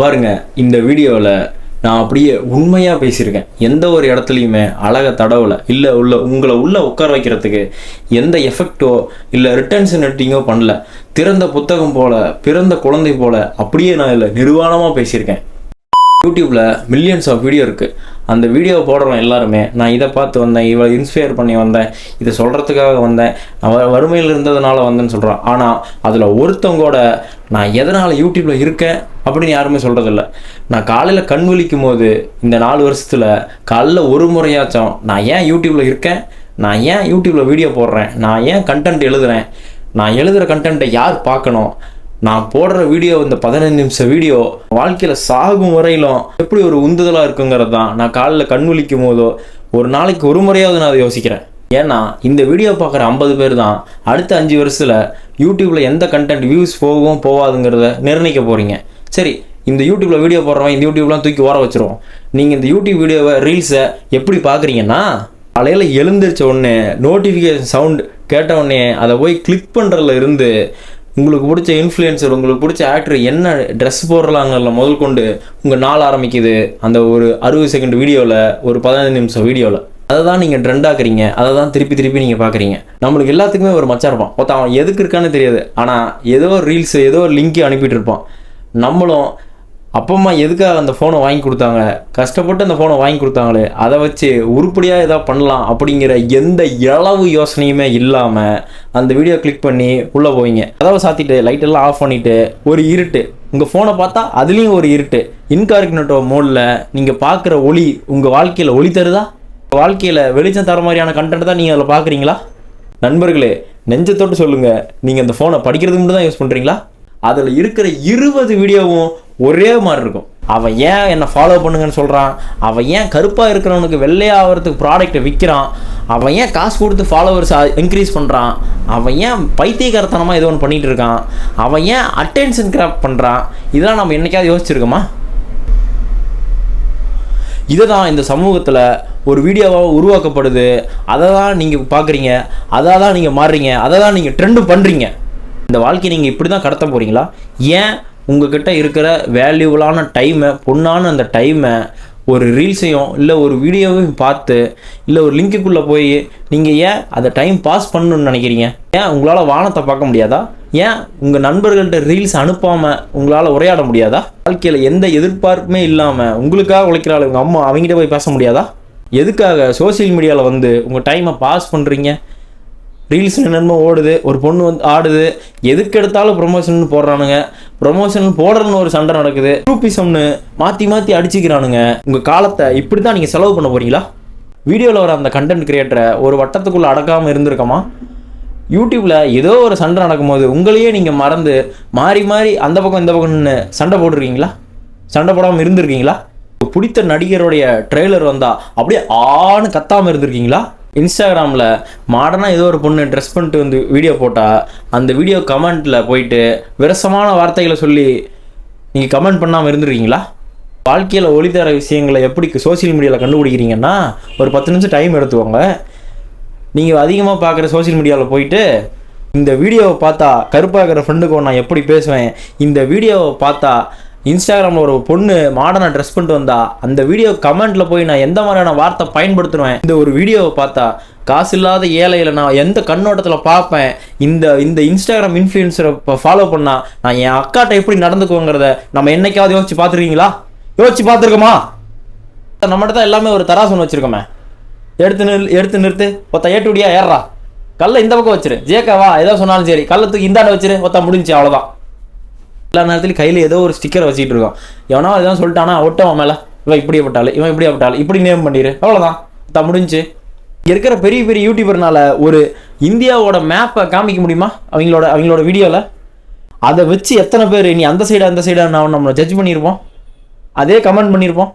பாருங்க இந்த வீடியோவில் நான் அப்படியே உண்மையாக பேசியிருக்கேன். எந்த ஒரு இடத்துலையுமே அழகை தடவலை. இல்லை உள்ள உங்களை உள்ளே உட்கார வைக்கிறதுக்கு எந்த எஃபெக்டோ இல்லை ரிட்டர்ன்ஸ் நெட்டிங்கோ பண்ணல. திறந்த புத்தகம் போல பிறந்த குழந்தை போல அப்படியே நான் இதில் நிர்வாணமாக பேசியிருக்கேன். யூடியூப்பில் மில்லியன்ஸ் ஆஃப் வீடியோ இருக்குது அந்த வீடியோ போடுறோம் எல்லாருமே. நான் இதை பார்த்து வந்தேன் இவளை இன்ஸ்பயர் பண்ணி வந்தேன் இதை சொல்கிறதுக்காக வந்தேன். நான் வறுமையில் இருந்ததுனால வந்தேன்னு சொல்கிறான் ஆனால் அதில் ஒருத்தவங்கூட நான் எதனால் யூடியூப்பில் இருக்கேன் அப்படின்னு யாருமே சொல்கிறதில்ல நான் காலையில் கண் விழிக்கும் போது இந்த நாலு வருஷத்தில் காலைல ஒரு முறையாச்சும் நான் ஏன் யூடியூப்பில் இருக்கேன்? நான் ஏன் யூடியூப்பில் வீடியோ போடுறேன்? நான் ஏன் கண்டென்ட் எழுதுறேன்? நான் எழுதுகிற கண்டென்ட்டை யார் பார்க்கணும்? நான் போடுற வீடியோ இந்த பதினஞ்சு நிமிஷம் வீடியோ வாழ்க்கையில் சாகும் வரையிலும் எப்படி ஒரு உந்துதலாக இருக்குங்கிறது தான் நான் காலில் கண் விழிக்கும் போதோ ஒரு நாளைக்கு ஒரு முறையாவது நான் அதை யோசிக்கிறேன். ஏன்னா இந்த வீடியோ பார்க்குற ஐம்பது பேர் தான் அடுத்த அஞ்சு வருஷத்தில் யூடியூப்பில் எந்த கண்டென்ட் வியூஸ் போகும் போகாதுங்கிறத நிர்ணயிக்க போகிறீங்க சரி இந்த யூடியூப்பில் வீடியோ போடுறவன் இந்த யூடியூப்லாம் தூக்கி ஓர வச்சுருவோம். நீங்கள் இந்த யூடியூப் வீடியோவை ரீல்ஸை எப்படி பார்க்குறீங்கன்னா காலையில் எழுந்திரிச்ச உடனே நோட்டிஃபிகேஷன் சவுண்ட் கேட்ட உடனே அதை போய் கிளிக் பண்ணுறதுல இருந்து உங்களுக்கு பிடிச்ச இன்ஃப்ளூயன்சர் உங்களுக்கு பிடிச்ச ஆக்டர் என்ன ட்ரெஸ் போடுறாங்கல்ல முதல் கொண்டு உங்கள் நாள் ஆரம்பிக்குது. அந்த ஒரு அறுபது செகண்ட் வீடியோவில் ஒரு பதினஞ்சு நிமிஷம் வீடியோவில் அதை தான் நீங்கள் ட்ரெண்ட் ஆக்குறீங்க. அதை தான் திருப்பி திருப்பி நீங்கள் பார்க்குறீங்க நம்மளுக்கு எல்லாத்துக்குமே ஒரு மச்சான் இருப்பான். ஒருத்தன் அவன் எதுக்கு இருக்கான்னு தெரியாது. ஆனால் ஏதோ ஒரு ரீல்ஸ் ஏதோ ஒரு லிங்க் அனுப்பிட்டு இருப்பான். நம்மளும் அப்பா அம்மா எதுக்காக அந்த ஃபோனை வாங்கி கொடுத்தாங்க? கஷ்டப்பட்டு அந்த ஃபோனை வாங்கி கொடுத்தாங்களே அதை வச்சு உருப்படியாக எதாவது பண்ணலாம் அப்படிங்கிற எந்த இளவு யோசனையுமே இல்லாமல் அந்த வீடியோ கிளிக் பண்ணி உள்ளே போவீங்க. கதவை சாத்திட்டு லைட்டெல்லாம் ஆஃப் பண்ணிவிட்டு ஒரு இருட்டு. உங்கள் ஃபோனை பார்த்தா அதுலேயும் ஒரு இருட்டு. இன்கார்கினேட்டோ மோடில் நீங்கள் பார்க்குற ஒளி உங்கள் வாழ்க்கையில் ஒளி தருதா? வாழ்க்கையில் வெளிச்சம் தர மாதிரியான கண்டென்ட் தான் நீங்கள் அதில் பார்க்குறீங்களா? நண்பர்களே நெஞ்சத்தோட்டு சொல்லுங்கள் நீங்கள் அந்த ஃபோனை படிக்கிறதுக்கு மட்டும் தான் யூஸ் பண்ணுறீங்களா அதில் இருக்கிற இருபது வீடியோவும் ஒரே மாதிரி இருக்கும். அவன் ஏன் என்னை ஃபாலோ பண்ணுங்கன்னு சொல்கிறான் அவன் ஏன் கருப்பாக இருக்கிறவனுக்கு வெள்ளையாகிறதுக்கு ப்ராடக்ட்டை விற்கிறான் அவன் ஏன் காசு கொடுத்து ஃபாலோவர்ஸ் இன்க்ரீஸ் பண்ணுறான் அவன் ஏன் பைத்தியக்காரத்தனமாக ஏதோ ஒன்று பண்ணிகிட்டு இருக்கான். அவன் ஏன் அட்டென்ஷன் கிராப் பண்ணுறான் இதெல்லாம் நம்ம என்னைக்காவது யோசிச்சிருக்கோமா? இதை தான் இந்த சமூகத்தில் ஒரு வீடியோவாக உருவாக்கப்படுது. அதை தான் நீங்கள் பார்க்குறீங்க அதை தான் நீங்கள் மாறுறீங்க. அதை தான் நீங்கள் ட்ரெண்டு பண்ணுறீங்க இந்த வாழ்க்கையை நீங்கள் இப்படி தான் கடத்த போகிறீங்களா ஏன் உங்ககிட்ட இருக்கிற வேல்யூபுளான டைமை பொண்ணான அந்த டைமை ஒரு ரீல்ஸையும் இல்லை ஒரு வீடியோவையும் பார்த்து இல்லை ஒரு லிங்க்குள்ளே போய் நீங்கள் ஏன் அதை டைம் பாஸ் பண்ணணும்னு நினைக்கிறீங்க? ஏன் உங்களால் வானத்தை பார்க்க முடியாதா? ஏன் உங்கள் நண்பர்கள்ட்ட ரீல்ஸ் அனுப்பாமல் உங்களால் உரையாட முடியாதா? வாழ்க்கையில் எந்த எதிர்பார்ப்புமே இல்லாமல் உங்களுக்காக உழைக்கிறாள் உங்கள் அம்மா அவங்ககிட்ட போய் பேச முடியாதா? எதுக்காக சோஷியல் மீடியாவில் வந்து உங்கள் டைமை பாஸ் பண்ணுறீங்க ரீல்ஸ் என்னென்னமோ ஓடுது ஒரு பொண்ணு வந்து ஆடுது எதுக்கு எடுத்தாலும் ப்ரொமோஷன் போடுறானுங்க. ப்ரொமோஷன் போடுறன்னு ஒரு சண்டை நடக்குது. குரூப்பிசம்னு மாற்றி மாற்றி அடிச்சுக்கிறானுங்க. உங்கள் காலத்தை இப்படி தான் நீங்கள் செலவு பண்ண போறீங்களா? வீடியோவில் வர அந்த கண்டென்ட் கிரியேட்டரை ஒரு வட்டத்துக்குள்ளே அடக்காமல் இருந்திருக்கோமா? யூடியூப்பில் ஏதோ ஒரு சண்டை நடக்கும்போது உங்களையே நீங்கள் மறந்து மாறி மாறி அந்த பக்கம் இந்த பக்கம்னு சண்டை போட்டிருக்கீங்களா? சண்டை போடாமல் இருந்திருக்கீங்களா? பிடித்த நடிகருடைய ட்ரெய்லர் வந்தால் அப்படியே ஆன்னு கத்தாமல் இருந்திருக்கீங்களா? இன்ஸ்டாகிராமில் மாடர்னாக ஏதோ ஒரு பொண்ணு ட்ரெஸ் பண்ணிட்டு வந்து வீடியோ போட்டால் அந்த வீடியோ கமெண்ட்டில் போயிட்டு விரசமான வார்த்தைகளை சொல்லி நீங்கள் கமெண்ட் பண்ணாமல் இருந்துருக்கீங்களா? வாழ்க்கையில் ஒளி தர விஷயங்களை எப்படி சோஷியல் மீடியாவில் கண்டுபிடிக்கிறீங்கன்னா ஒரு பத்து நிமிஷம் டைம் எடுத்துக்கோங்க. நீங்கள் அதிகமாக பார்க்குற சோஷியல் மீடியாவில் போயிட்டு இந்த வீடியோவை பார்த்தா கருப்பாகிற ஃப்ரெண்டுக்கு நான் எப்படி பேசுவேன்? இந்த வீடியோவை பார்த்தா இன்ஸ்டாகிராமில் ஒரு பொண்ணு மாடர்னாக ட்ரெஸ் பண்ணிட்டு வந்தா அந்த வீடியோ கமெண்ட்டில் போய் நான் எந்த மாதிரியான வார்த்தை பயன்படுத்துவேன்? இந்த ஒரு வீடியோவை பார்த்தா காசு இல்லாத ஏழையில் நான் எந்த கண்ணோட்டத்தில் பார்ப்பேன்? இந்த இந்த இன்ஸ்டாகிராம் இன்ஃப்ளூயன்ஸரை இப்போ ஃபாலோ பண்ணால் நான் என் அக்காட்ட எப்படி நடந்துக்குவோங்கிறத நம்ம என்னைக்காவது யோசிச்சு பார்த்துருக்கீங்களா? யோசிச்சு பார்த்துருக்கோமா? நம்மகிட்ட தான் எல்லாமே ஒரு தராசு ஒன்று வச்சுருக்கோமே. எடுத்து நிறு எடுத்து நிறுத்து. ஒத்த ஏட்டுடியா ஏறா கல்லை இந்த பக்கம் வச்சிரு. ஜேக்காவா ஏதோ சொன்னாலும் சரி. கல்லை தூக்கி இந்தாண்ட வச்சிரு. ஒத்த முடிஞ்சு அவ்வளோதான் எல்லா நேரத்துலையும் கையில் ஏதோ ஒரு ஸ்டிக்கரை வச்சுட்டு இருக்கோம் எவனோ அதுதான் சொல்லிட்டானா ஒட்டவன் மேலே. இவன் இப்படி விட்டாள் இவன் இப்படி விட்டாள். இப்படி நேம் பண்ணிடு அவ்வளோதான் தான் முடிஞ்சு. இருக்கிற பெரிய பெரிய யூடியூபர்னால ஒரு இந்தியாவோட மேப்பை காமிக்க முடியுமா? அவங்களோட அவங்களோட வீடியோவில் அதை வச்சு எத்தனை பேர் நீ அந்த சைடு அந்த சைடு நான் நம்மளை ஜட்ஜ் பண்ணியிருப்போம் அதே கமெண்ட் பண்ணியிருப்போம்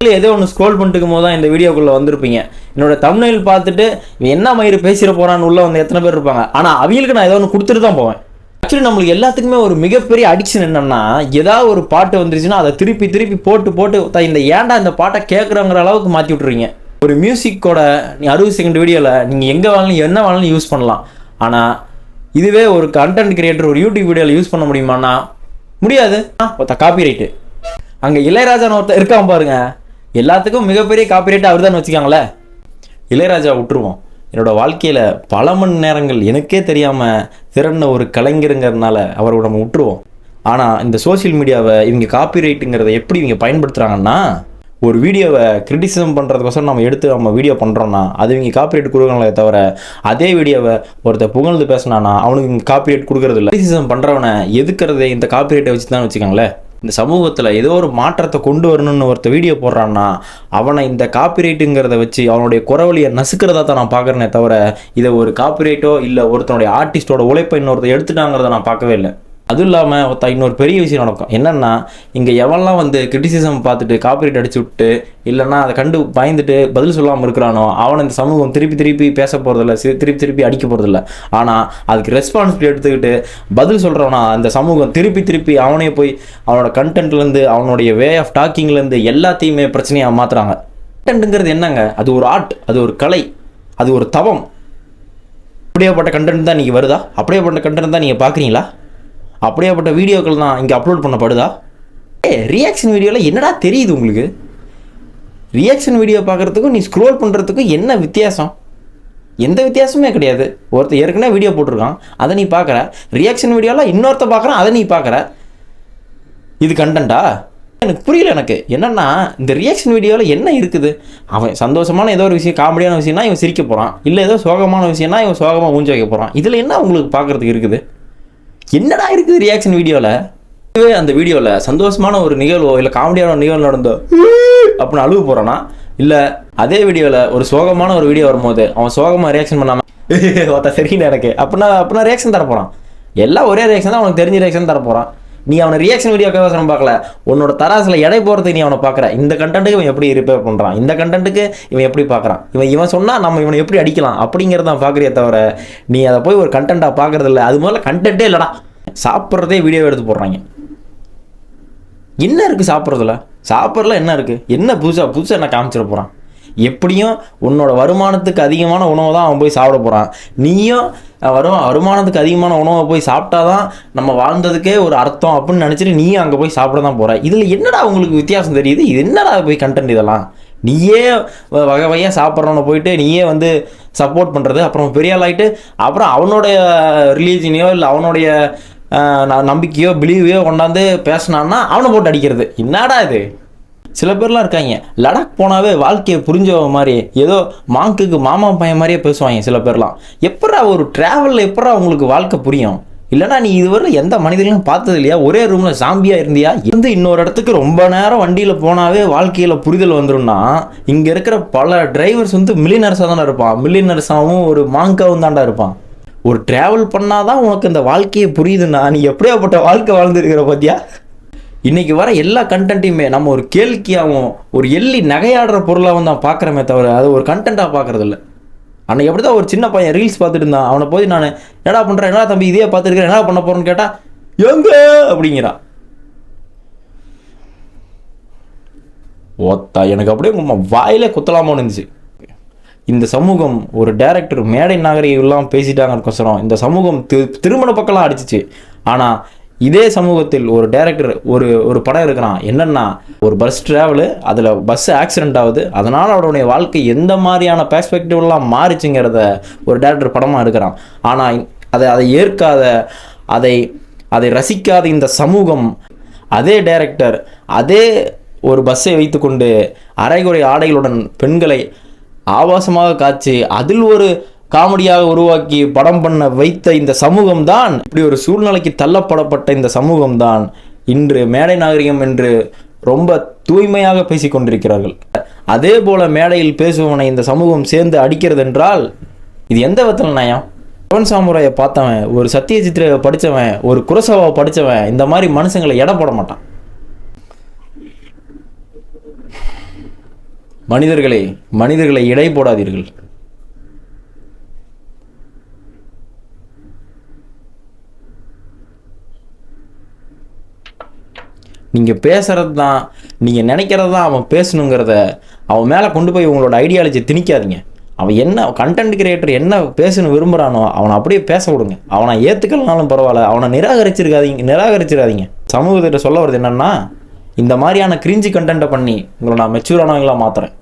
இல்லை ஏதோ ஒன்று ஸ்க்ரோல் பண்ணிட்டு இருக்கும்போது தான் இந்த வீடியோக்குள்ளே வந்திருப்பீங்க. என்னோட தமிழில் பார்த்துட்டு இவன் என்ன மயிறு பேசிட போறான்னு உள்ளே வந்து எத்தனை பேர் இருப்பாங்க. ஆனால் அவங்களுக்கு நான் ஏதோ ஒன்று கொடுத்துட்டு தான் போவேன். ஆக்சுவலி நம்மளுக்கு எல்லாத்துக்குமே ஒரு மிகப்பெரிய அடிக்ஷன் என்னன்னா ஏதாவது ஒரு பாட்டு வந்துருச்சுன்னா அதை திருப்பி திருப்பி போட்டு போட்டு "த, இந்த ஏன்டா இந்த பாட்டை கேட்குறங்கிற அளவுக்கு மாற்றி விட்றீங்க ஒரு மியூசிக்கோட நீ அறுபது செகண்ட் வீடியோவில் நீங்கள் எங்கே வேணாலும் என்ன வேணாலும் யூஸ் பண்ணலாம். ஆனால் இதுவே ஒரு கண்டென்ட் கிரியேட்டர் ஒரு யூடியூப் வீடியோவில் யூஸ் பண்ண முடியுமானா முடியாது. ஒருத்த காப்பி ரைட்டு அங்கே இளையராஜான்னு ஒருத்தர் இருக்கான் பாருங்க. எல்லாத்துக்கும் மிகப்பெரிய காப்பி ரைட் அவர் தான் வச்சுக்காங்களே இளையராஜா விட்டுருவோம். என்னோட வாழ்க்கையில் பல மணி நேரங்கள் எனக்கே தெரியாமல் திறன ஒரு கலைஞருங்கிறதுனால அவரை நம்ம விட்டுருவோம். ஆனால் இந்த சோஷியல் மீடியாவை இவங்க காப்பி ரைட்டுங்கிறத எப்படி இவங்க பயன்படுத்துகிறாங்கன்னா ஒரு வீடியோவை கிரிட்டிசிசம் பண்ணுறதுக்கோசரம் நம்ம எடுத்து நம்ம வீடியோ பண்ணுறோன்னா அது இவங்க காப்பிரைட் கொடுக்குறாங்களே தவிர அதே வீடியோவை ஒருத்தர் புகழ்ந்து பேசினானா அவனுக்கு இங்கே காப்பிரைட் கொடுக்குறது இல்லை கிரிட்டிசிசம் பண்ணுறவனை எதுக்கிறதே இந்த காப்பிரைட்டை வச்சு தான் வச்சுக்கோங்களேன். இந்த சமூகத்தில் ஏதோ ஒரு மாற்றத்தை கொண்டு வரணும்னு ஒருத்த வீடியோ போடுறான்னா அவனை இந்த காப்பிரைட்டுங்கிறத வச்சு அவனுடைய குறவழியை நசுக்கிறதா தான் நான் பார்க்குறேனே தவிர இதை ஒரு காப்பிரைட்டோ இல்லை ஒருத்தனுடைய ஆர்டிஸ்டோட உழைப்பை இன்னொருத்த எடுத்துட்டாங்கிறத நான் பார்க்கவே இல்லை. அதுவும் இல்லாமல் ஒருத்த இன்னொரு பெரிய விஷயம் நடக்கும். என்னென்னா இங்கே எவன்லாம் வந்து கிரிட்டிசிசம் பார்த்துட்டு காப்பிரைட் அடிச்சு விட்டு இல்லைன்னா அதை கண்டு பயந்துட்டு பதில் சொல்லாமல் இருக்கிறானோ அவனை இந்த சமூகம் திருப்பி திருப்பி பேச போகிறதில்ல திருப்பி திருப்பி அடிக்க போகிறதில்ல ஆனால் அதுக்கு ரெஸ்பான்சிபிலிட்டி எடுத்துக்கிட்டு பதில் சொல்கிறவனா அந்த சமூகம் திருப்பி திருப்பி அவனே போய் அவனோட கண்டென்ட்லேருந்து அவனுடைய வே ஆஃப் டாக்கிங்லேருந்து எல்லாத்தையுமே பிரச்சனையாக மாற்றுறாங்க கண்டென்ட்டுங்கிறது என்னங்க? அது ஒரு ஆர்ட் அது ஒரு கலை அது ஒரு தவம். அப்படியேப்பட்ட கண்டென்ட் தான் நீங்கள் வருதா? அப்படியேப்பட்ட கண்டென்ட் தான் நீங்கள் பார்க்குறீங்களா? அப்படியேப்பட்ட வீடியோக்கள் தான் இங்கே அப்லோட் பண்ணப்படுதா ஏ ரியாக்ஷன் வீடியோவில் என்னடா தெரியுது உங்களுக்கு? ரியாக்ஷன் வீடியோ பார்க்குறதுக்கும் நீ ஸ்க்ரோல் பண்ணுறதுக்கும் என்ன வித்தியாசம்? எந்த வித்தியாசமே கிடையாது. ஒருத்தர் ஏற்கனவே வீடியோ போட்டிருக்கான். அதை நீ பார்க்குற. ரியாக்ஷன் வீடியோவில் இன்னொருத்த பார்க்குறான். அதை நீ பார்க்குற. இது கண்டென்ட்டா எனக்கு புரியல எனக்கு. என்னென்னா இந்த ரியாக்ஷன் வீடியோவில் என்ன இருக்குது? அவன் சந்தோஷமான ஏதோ ஒரு விஷயம் காமெடியான விஷயம்னா இவன் சிரிக்க போகிறான் இல்லை ஏதோ சோகமான விஷயம்னா இவன் சோகமாக ஊஞ்சி வைக்க போகிறான் இதில் என்ன உங்களுக்கு பார்க்குறதுக்கு இருக்குது? என்னடா இருக்குது ரியாக்ஷன் வீடியோவில் இதுவே அந்த வீடியோவில் சந்தோஷமான ஒரு நிகழ்வோ இல்லை காமெடியான ஒரு நிகழ்வு நடந்தோ? அப்படின்னு அழுவு போகிறானா இல்லை அதே வீடியோவில் ஒரு சோகமான ஒரு வீடியோ வரும்போது அவன் சோகமாக ரியாக்ஷன் பண்ணாமல் ஒருத்த சரின்னு எனக்கு. அப்படின்னா அப்படின்னா ரியாக்ஷன் தரப்போகிறான் எல்லாம் ஒரே ரியாக்ஷன் தான் அவனுக்கு தெரிஞ்ச ரியாக்ஷன் தரப்போகிறான் நீ அவனை ரியாக்ஷன் வீடியோ கவசனம் பார்க்கல. உன்னோட தராசில் எடை போகிறதுக்கு நீ அவனை பார்க்குற. இந்த கண்டென்ட்டுக்கு இவன் எப்படி ரிப்பேர் பண்ணுறான் இந்த கண்டென்ட்டுக்கு இவன் எப்படி பார்க்குறான்? இவன் இவன் சொன்னால் நம்ம இவனை எப்படி அடிக்கலாம்? அப்படிங்கிறத தான் பார்க்குறியே தவிர நீ அதை போய் ஒரு கண்டென்ட்டாக பார்க்குறது இல்லை. அது முதல்ல கண்டென்ட்டே இல்லைடா. சாப்பிட்றதே வீடியோ எடுத்து போடுறாங்க. என்ன இருக்குது சாப்பிட்றதுல? சாப்பிட்றதுல என்ன இருக்குது என்ன புதுசாக புதுசாக என்ன காமிச்சிட போகிறான் எப்படியும் உன்னோட வருமானத்துக்கு அதிகமான உணவை தான் அவன் போய் சாப்பிட போகிறான் நீயும் வரும் வருமானத்துக்கு அதிகமான உணவை போய் சாப்பிட்டா தான் நம்ம வாழ்ந்ததுக்கே ஒரு அர்த்தம் அப்படின்னு நினச்சிட்டு நீயும் அங்கே போய் சாப்பிட தான் போகிற இதில் என்னடா உங்களுக்கு வித்தியாசம் தெரியுது? இது என்னடா போய் கண்டென்ட் இதெல்லாம்? நீயே வ- வகை வகையாக சாப்பிட்றவனை போயிட்டு நீயே வந்து சப்போர்ட் பண்ணுறது அப்புறம் பெரிய ஆளாயிட்டு அப்புறம் அவனுடைய ரிலீஜனையோ இல்லை அவனுடைய ந- நம்பிக்கையோ பிலீவையோ கொண்டாந்து பேசினான்னா அவனை போட்டு அடிக்கிறது. என்னடா இது? சில பேர்லாம் இருக்காங்க. லடாக் போனாவே வாழ்க்கையை புரிஞ்சவ மாதிரி ஏதோ மாங்குக்கு மாமா பையன் மாதிரியே பேசுவாங்க சில பேர்லாம். எப்படா ஒரு ட்ராவலில் எப்படா உங்களுக்கு வாழ்க்கை புரியும்? இல்லைனா நீ இதுவரை எந்த மனிதர்களும் பார்த்தது இல்லையா? ஒரே ரூமில் சாம்பியாக இருந்தியா? இருந்து இன்னொரு இடத்துக்கு ரொம்ப நேரம் வண்டியில் போனாவே வாழ்க்கையில் புரிதல் வந்துடும்னா இங்கே இருக்கிற பல டிரைவர்ஸ் வந்து மில்லினர்ஸாக தானே இருப்பான். மில்லினர்ஸாகவும் ஒரு மாங்காவும் தாண்டா இருப்பான். ஒரு ட்ராவல் பண்ணாதான் உனக்கு இந்த வாழ்க்கையை புரியுதுன்னா நீ எப்படியாப்பட்ட வாழ்க்கை வாழ்ந்துருக்கிற பார்த்தியா இன்னைக்கு வர எல்லா கண்டென்ட்டையுமே நம்ம ஒரு கேள்விக்காகவும் ஒரு எள்ளி நகையாடுற பொருளாகவும் தான் பார்க்குறமே தவிர அது ஒரு கண்டென்ட்டாக பார்க்கறது அன்றைக்கி அன்னைக்கு எப்படி தான் ஒரு சின்ன பையன் ரீல்ஸ் பார்த்துட்டு இருந்தான் அவனை போய் நான் என்னடா பண்ணுறேன் என்னடா தம்பி? இதே பார்த்துருக்கேன் என்ன பண்ண போகிறேன்னு கேட்டால் எங்க? அப்படிங்கிறான் ஓத்தா எனக்கு அப்படியே உங்கள் வாயிலே குத்தலாமோன்னு இருந்துச்சு இந்த சமூகம் ஒரு டேரக்டர் மேடை நாகரிகம்லாம் பேசிட்டாங்கக்கோசரம் இந்த சமூகம் திரு திருமண பக்கம்லாம் அடிச்சிச்சு. ஆனால் இதே சமூகத்தில் ஒரு டேரக்டர் ஒரு ஒரு படம் இருக்கிறான் என்னன்னா ஒரு பஸ் ட்ராவலு அதில் பஸ் ஆக்சிடென்ட் ஆகுது. அதனால் அவருடைய வாழ்க்கை எந்த மாதிரியான பெர்ஸ்பெக்டிவ்லாம் மாறிச்சுங்கிறத ஒரு டேரக்டர் படமாக எடுக்கிறான். ஆனால் அதை அதை ஏற்காத அதை அதை ரசிக்காத இந்த சமூகம் அதே டேரக்டர் அதே ஒரு பஸ்ஸை வைத்துக்கொண்டு அரைகுறை ஆடைகளுடன் பெண்களை ஆபாசமாக காட்சி அதில் ஒரு காமெடியாக உருவாக்கி படம் பண்ண வைத்த இந்த சமூகம் தான் இப்படி ஒரு சூழ்நிலைக்கு தள்ளப்படப்பட்ட இந்த சமூகம் தான் இன்று மேடை நாகரிகம் என்று ரொம்ப தூய்மையாக பேசிக் கொண்டிருக்கிறார்கள். அதே போல மேடையில் பேசுபவனை இந்த சமூகம் சேர்ந்து அடிக்கிறது என்றால் இது எந்த விதத்தில் நியாயம்? பவன் சாமுராயை பார்த்தவன் ஒரு சத்யஜித்ரை படித்தவன் ஒரு குரசவாவை படித்தவன் இந்த மாதிரி மனுஷங்களை எடை போட மாட்டான். மனிதர்களே மனிதர்களை இடை போடாதீர்கள். நீங்கள் பேசுகிறது தான் நீங்கள் நினைக்கிறது தான் அவன் பேசணுங்கிறத அவன் மேலே கொண்டு போய் உங்களோட ஐடியாலஜி திணிக்காதீங்க. அவன் என்ன கண்டென்ட் கிரியேட்டர் என்ன பேசணும் விரும்புகிறானோ அவனை அப்படியே பேச விடுங்க. அவனை ஏற்றுக்கலனாலும் பரவாயில்ல அவனை நிராகரிச்சிருக்காதீங்க நிராகரிச்சிடாதீங்க. சமூகத்திட்ட சொல்ல வருது என்னென்னா இந்த மாதிரியான கிரிஞ்சி கண்டென்ட்டை பண்ணி உங்களை நான் மெச்சூரானவங்களாக மாத்துறேன்.